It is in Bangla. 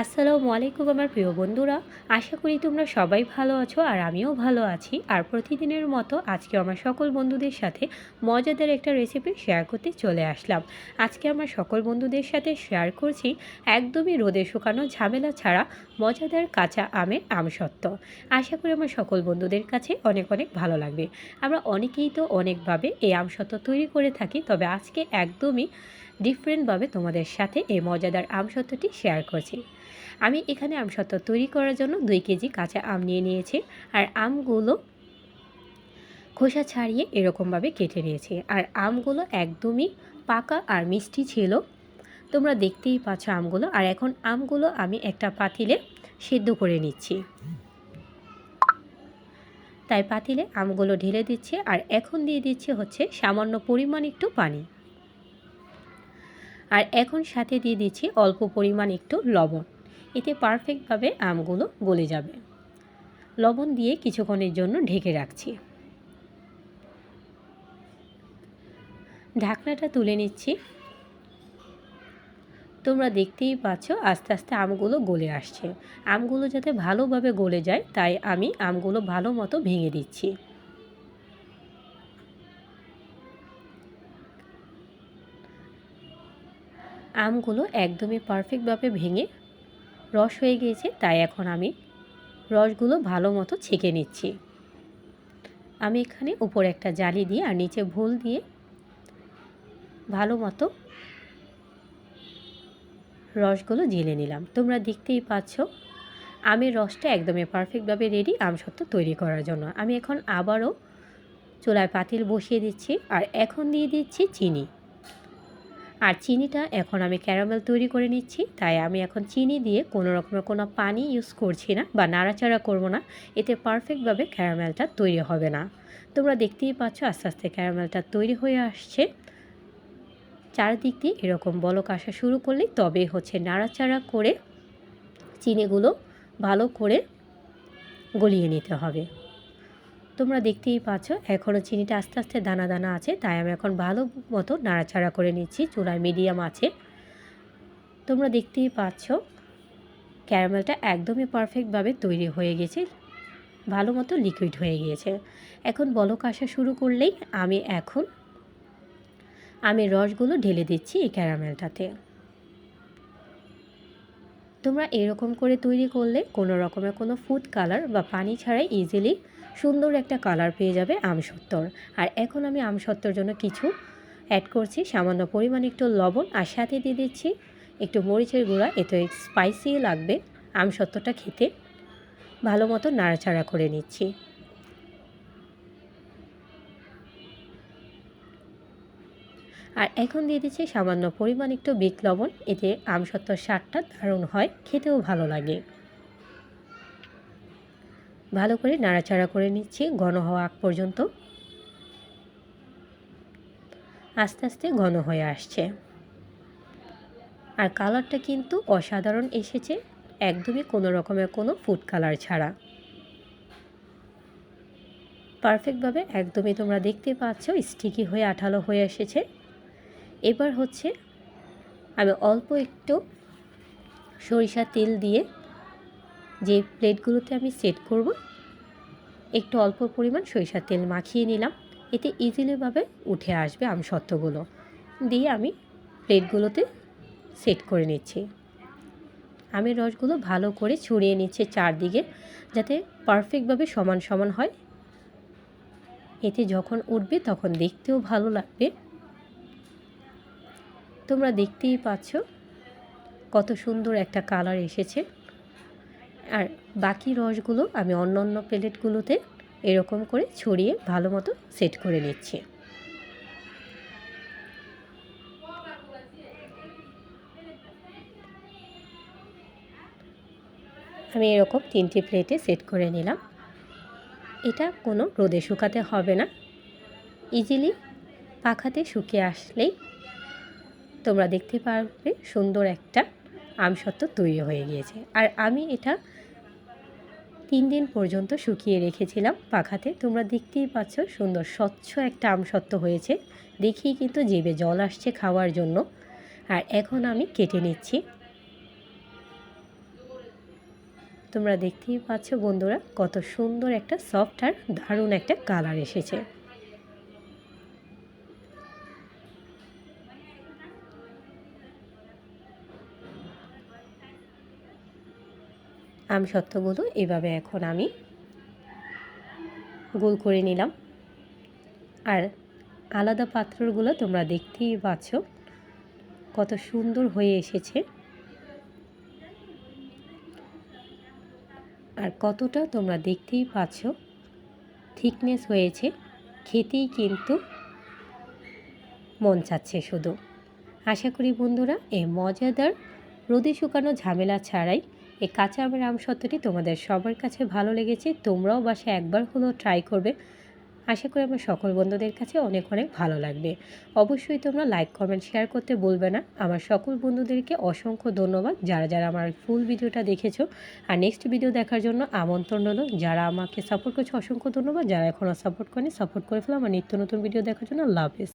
আসসালামু আলাইকুম আমার প্রিয় বন্ধুরা। আশা করি তোমরা সবাই ভালো আছো আর আমিও ভালো আছি। আর প্রতিদিনের মতো আজকে আমার সকল বন্ধুদের সাথে মজাদার একটা রেসিপি শেয়ার করতে চলে আসলাম। আজকে আমার সকল বন্ধুদের সাথে শেয়ার করছি একদমই রোদে শুকানো ঝামেলা ছাড়া মজাদার কাঁচা আমের আমসত্ত্ব আশা করি আমার সকল বন্ধুদের কাছে অনেক অনেক ভালো লাগবে। আমরা অনেকেই তো অনেকভাবে এই আমসত্ত্ব তৈরি করে থাকি, তবে আজকে একদমই ডিফারেন্টভাবে তোমাদের সাথে এই মজাদার আমসত্ত্বটি শেয়ার করছি। আমি এখানে আমসত্ত্ব তৈরি করার জন্য দুই কেজি কাঁচা আম নিয়ে নিয়েছি আর আমগুলো খোসা ছাড়িয়ে এরকমভাবে কেটে নিয়েছি। আর আমগুলো একদমই পাকা আর মিষ্টি ছিল। তোমরা দেখতেই পাচ্ছ আমগুলো। আর এখন আমগুলো আমি একটা পাতিলে সেদ্ধ করে নিচ্ছি। তাই পাতিলে আমগুলো ঢেলে দিচ্ছে। আর এখন দিয়ে দিচ্ছে হচ্ছে সামান্য পরিমাণ একটু পানি। আর এখন সাথে দিয়ে দিচ্ছি অল্প পরিমাণ একটু লবণ। এতে পারফেক্টভাবে আমগুলো গলে যাবে। লবণ দিয়ে কিছুক্ষণের জন্য ঢেকে রাখছি। ঢাকনাটা তুলে নিচ্ছি। তোমরা দেখতেই পাচ্ছ আস্তে আস্তে আমগুলো গলে আসছে। আমগুলো যাতে ভালোভাবে গলে যায়, তাই আমি আমগুলো ভালো মতো ভেঙে দিচ্ছি। আমগুলো একদমই পারফেক্টভাবে ভেঙে রস হয়ে গিয়েছে, তাই এখন আমি রসগুলো ভালো মতো ছেঁকে নিচ্ছি। আমি এখানে উপরে একটা জালি দিয়ে আর নিচে ভুল দিয়ে ভালো মতো রসগুলো ঝেলে নিলাম। তোমরা দেখতেই পাচ্ছ, আমের রসটা একদমই পারফেক্টভাবে রেডি আমসত্ত্ব তৈরি করার জন্য। আমি এখন আবারও চুলায় পাতিল বসিয়ে দিচ্ছি আর এখন দিয়ে দিচ্ছি চিনি। আর চিনিটা এখন আমি ক্যারামেল তৈরি করে নিচ্ছি। তাই আমি এখন চিনি দিয়ে কোনো রকমের কোনো পানি ইউজ করছি না বা নাড়াচাড়া করব না। এতে পারফেক্টভাবে ক্যারামেলটা তৈরি হবে না। তোমরা দেখতেই পাচ্ছ আস্তে আস্তে ক্যারামেলটা তৈরি হয়ে আসছে। চারদিক দিয়ে এরকম বলক আসা শুরু করলেই তবে হচ্ছে নাড়াচাড়া করে চিনিগুলো ভালো করে গলিয়ে নিতে হবে। তোমরা দেখতেই পাচ্ছ এখনও চিনিটা আস্তে আস্তে দানা দানা আছে, তাই আমি এখন ভালো মতো নাড়াচাড়া করে নিচ্ছি, চুলায় মিডিয়াম আছে। তোমরা দেখতেই পাচ্ছ, ক্যারামেলটা একদমই পারফেক্টভাবে তৈরি হয়ে গেছে, ভালো মতো লিকুইড হয়ে গিয়েছে। এখন বলক আসা শুরু করলেই আমি এখন, আমি রসগুলো ঢেলে দিচ্ছি এই ক্যারামেলটাতে। তোমরা এরকম করে তৈরি করলে কোনো রকমের কোনো ফুড কালার বা পানি ছাড়াই ইজিলি সুন্দর একটা কালার পেয়ে যাবে আমসত্তর আর এখন আমি আমসত্তর জন্য কিছু অ্যাড করছি, সামান্য পরিমাণ একটু লবণ আর সাথে দিয়ে দিচ্ছি একটু মরিচের গুঁড়া, এতে স্পাইসি লাগবে আমসত্তরটা খেতে। ভালো মতো নাড়াচাড়া করে নিচ্ছি। আর এখন দিয়ে দিচ্ছি সামান্য পরিমাণ একটু বিট লবণ, এতে আমসত্তর স্বাদটা দারুণ হয়, খেতেও ভালো লাগে। ভালো করে নাড়াচাড়া করে নিচ্ছি, ঘন হওয়া আগ পর্যন্ত। আস্তে আস্তে ঘন হয়ে আসছে। আর কালারটা কিন্তু অসাধারণ এসেছে, একদমই কোনো রকমের কোনো ফুড কালার ছাড়া। পারফেক্টভাবে একদমই তোমরা দেখতে পাচ্ছ, স্টিকি হয়ে, আঠালো হয়ে এসেছে। এবার হচ্ছে আমি অল্প একটু সরিষা তেল দিয়ে যে প্লেটগুলোতে আমি সেট করব, একটু অল্প পরিমাণ সরিষার তেল মাখিয়ে নিলাম। এতে ইজিলিভাবে উঠে আসবে আমসত্ত্বগুলো। দিয়ে আমি প্লেটগুলোতে সেট করে নিচ্ছি। আমের রসগুলো ভালো করে ছড়িয়ে নিচ্ছে চারদিকে, যাতে পারফেক্টভাবে সমান সমান হয়। এতে যখন উঠবে তখন দেখতেও ভালো লাগবে। তোমরা দেখতেই পাচ্ছ কত সুন্দর একটা কালার এসেছে। আর বাকি রসগুলো আমি অন্য অন্য প্লেটগুলোতে এরকম করে ছড়িয়ে ভালো মতো সেট করে নিচ্ছি। আমি এরকম তিনটি প্লেটে সেট করে নিলাম। এটা কোনো রোদে শুকাতে হবে না। ইজিলি পাখাতে শুকিয়ে আসলেই তোমরা দেখতে পারবে সুন্দর একটা আমসত্ত্ব তৈরি হয়ে গিয়েছে। আর আমি এটা তিন দিন পর্যন্ত শুকিয়ে রেখেছিলাম পাখাতে। তোমরা দেখতেই পাচ্ছ সুন্দর স্বচ্ছ একটা আমসত্ত্ব হয়েছে। দেখি কিন্তু জেবে জল আসছে খাওয়ার জন্য। আর এখন আমি কেটে নিচ্ছি। তোমরা দেখতেই পাচ্ছ বন্ধুরা, কত সুন্দর একটা সফট আর দারুণ একটা কালার এসেছে। আম সত্যগুলো এভাবে এখন আমি গোল করে নিলাম। আর আলাদা পাত্রগুলো তোমরা দেখতেই পাচ্ছ, কত সুন্দর হয়ে এসেছে। আর কতটা তোমরা দেখতেই পাচ্ছ, থিকনেস হয়েছে, খেতেই কিন্তু মন চাচ্ছে শুধু। আশা করি বন্ধুরা, এই মজাদার রোদে শুকানো ঝামেলা ছাড়াই এই কাঁচা আমের আমসত্ত্বটি তোমাদের সবার কাছে ভালো লেগেছে, তোমরাও বাসায় একবার হলেও ট্রাই করবে। আশা করি আমার সকল বন্ধুদের কাছে অনেক অনেক ভালো লাগবে। অবশ্যই তোমরা লাইক কমেন্ট শেয়ার করতে বলবে না। আমার সকল বন্ধুদেরকে অসংখ্য ধন্যবাদ যারা যারা আমার ফুল ভিডিওটা দেখেছ। আর নেক্সট ভিডিও দেখার জন্য আমন্ত্রণ হলো যারা আমাকে সাপোর্ট করছে, অসংখ্য ধন্যবাদ। যারা এখনও সাপোর্ট করেনি সাপোর্ট করে ফেলো। আমার নিত্য নতুন ভিডিও দেখার জন্য লাভ